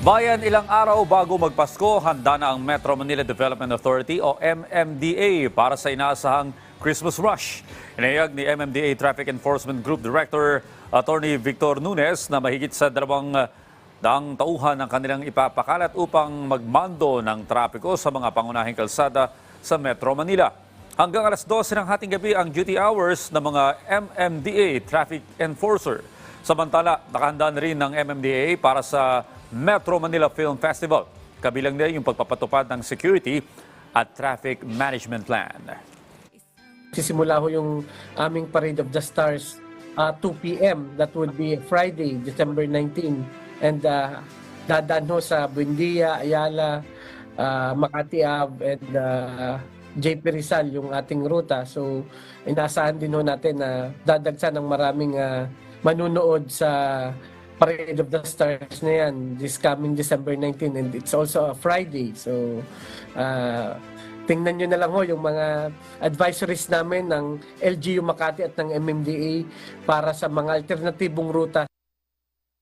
Bayan ilang araw bago magpasko, handa na ang Metro Manila Development Authority o MMDA para sa inaasahang Christmas rush. Inayag ni MMDA Traffic Enforcement Group Director Attorney Victor Nunes na mahigit sa dalawang uh, daang tauhan ang kanilang ipapakalat upang magmando ng trapiko sa mga pangunahing kalsada sa Metro Manila. Hanggang alas 12 ng hating gabi ang duty hours ng mga MMDA Traffic Enforcer. Samantala, nakahanda na rin ng MMDA para sa Metro Manila Film Festival. Kabilang na yung pagpapatupad ng security at traffic management plan. Sisimula ho yung aming Parade of the Stars uh, 2 p.m. That would be Friday, December 19. And uh, dadaan ho sa Buendia, Ayala, uh, Makati Ave, and uh, JP Rizal yung ating ruta. So inaasahan din ho natin na dadagsa ng maraming uh, manunood sa Parade of the Stars na yan this coming December 19 and it's also a Friday. So uh, tingnan nyo na lang ho yung mga advisories namin ng LGU Makati at ng MMDA para sa mga alternatibong ruta